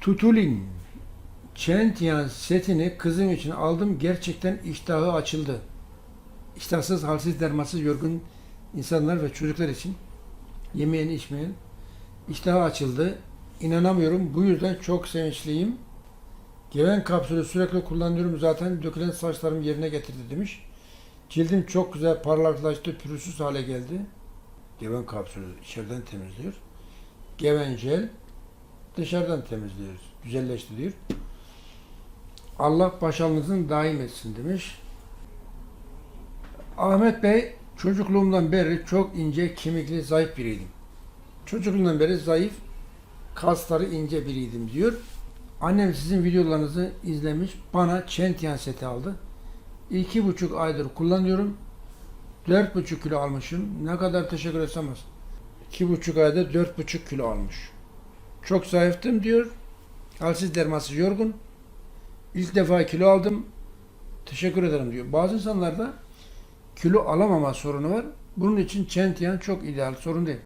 Tutulin Çentiyan setini kızım için aldım. Gerçekten iştahı açıldı. İştahsız, halsiz, dermansız, yorgun insanlar ve çocuklar için yemeyen, içmeyen iştahı açıldı. İnanamıyorum. Bu yüzden çok sevinçliyim. Geven kapsülü sürekli kullanıyorum. Zaten dökülen saçlarım yerine getirdi demiş. Cildim çok güzel parlaklaştı, pürüzsüz hale geldi. Geven kapsülü içeriden temizliyor. Geven jel dışarıdan temizliyor, güzelleştiriyor. Allah başarınızın daim etsin demiş. Ahmet Bey çocukluğumdan beri çok ince, kemikli, zayıf biriydim. Çocukluğumdan beri zayıf, kasları ince biriydim diyor. Annem sizin videolarınızı izlemiş, bana Çentiyan seti aldı. İki buçuk aydır kullanıyorum. Dört buçuk kilo almışım. Ne kadar teşekkür etsem az. İki buçuk ayda dört buçuk kilo almış. Çok zayıftım diyor. Halsiz dermansız yorgun. İlk defa kilo aldım. Teşekkür ederim diyor. Bazı insanlarda kilo alamama sorunu var. Bunun için Çentiyan çok ideal sorun değil.